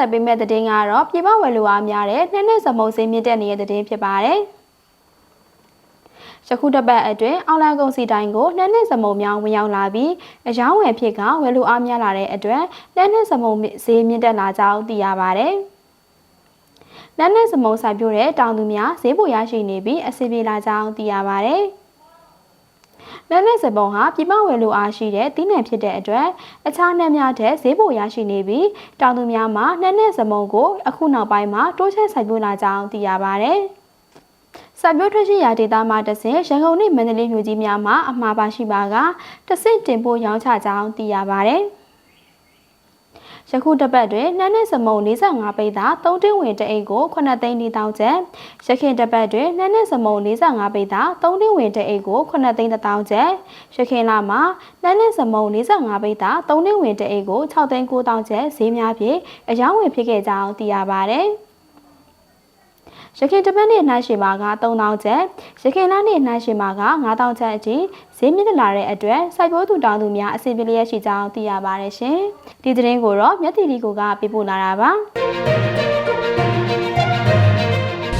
ဆက်ပေးမဲ့သတင်းကတော့ပြည်ပဝယ်လူအားများတဲ့နှစ်နှစ်စမုံစင်းမြင့်တက်နေတဲ့သတင်းဖြစ်ပါတယ်။ယခုတစ်ပတ်အတွင်းအောင်လန်ကုန်စီတိုင်းကိုနှစ်နှစ်စမုံများဝင်ရောက်လာပြီးအယောင်းဝယ်ဖြစ်ကဝယ်လူအားများလာတဲ့အတွက်နှစ်နှစ်စမုံဈေးမြင့်တက်လာကြောင်းသိရပါတယ်။နှစ်နှစ်စမုံဆိုင်ပြိုတဲ့တောင်သူများဈေးပိုရရှိနေပြီးအစီပြေလာကြောင်းသိရပါတယ်။ နန်းနဲ့စပုံဟာပြပဝယ်လိုအားရှိတဲ့တီးနှံဖြစ်တဲ့အတွက်အခြားနှံများတဲ့ဈေးပိုရရှိနေပြီးတောင်သူများမှာနန်းနဲ့စပုံကိုအခုနောက်ပိုင်းမှာတိုးချဲ့ဆိုင်ပြလာကြောင်းသိရပါတယ်။စံပြိုးထွက်ရှိရာဒေသမှာတဆင်ရန်ကုန်နဲ့မန္တလေးမြို့ကြီးများမှာအမှားပါရှိပါကတဆင့်တင်ပို့ရောင်းချကြောင်းသိရပါတ ယ်။ယခုတစ်ပတ်တွင်နှမ်းနဲ့စမုံ45ပိသာ3တင်းဝင်တအိတ်ကို9သိန်း၄တောင်းကျပ်ရခင်တစ်ပတ်တွင်နှမ်းနဲ့စမုံ45ပိသာ3တင်းဝင်တအိတ်ကို9သိန်း1တောင်းကျပ်ရခင်လမှာနှမ်းနဲ့စမုံ45ပိသာ3တင်းဝင်တအိတ်ကို6သိန်း9တောင်းကျပ်ဈေးများဖြင့်အယောင်းဝယ်ဖြစ်ခဲ့ကြောင်းသိရပါတယ် ရခင်တပတ်နေ့နှမ်းရှိမှာက3000ကျပ်ရခင်လနေ့နှမ်းရှိမှာက9000ကျပ်အထိဈေးမြင့်လာတဲ့အတွက်စိုက်ပျိုးသူတောင်သူများအစီအပြေလျက်ရှိကြောင်းသိရပါတယ်ရှင်ဒီသတင်းကိုတော့မြတ်တီလီကိုကပေးပို့လာတာပါ